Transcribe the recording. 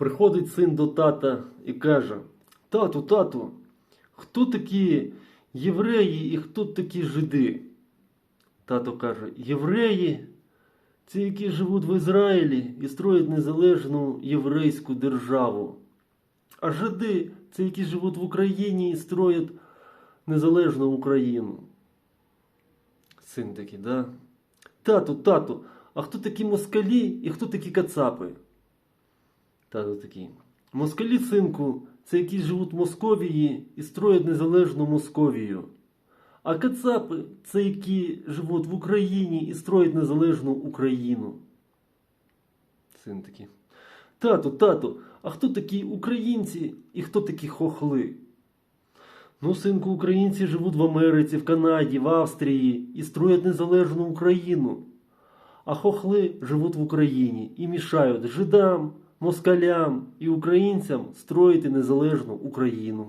Приходить син до тата і каже: Тату, тату, хто такі євреї і хто такі жиди? Тато каже: Євреї це які живуть в Ізраїлі і строять незалежну єврейську державу. А жиди це які живуть в Україні і строять незалежну Україну. Син такий, да? Тату, тату, а хто такі москалі і хто такі кацапи? Тато такий. Москалі, синку, це які живуть в Московії і строять незалежну Московію. А кацапи це які живуть в Україні і строять незалежну Україну. Син такий. Тату, тату, а хто такі українці і хто такі хохли? Ну, синку, українці живуть в Америці, в Канаді, в Австрії і строять незалежну Україну. А хохли живуть в Україні і мішають жидам, москалям і українцям строїти незалежну Україну.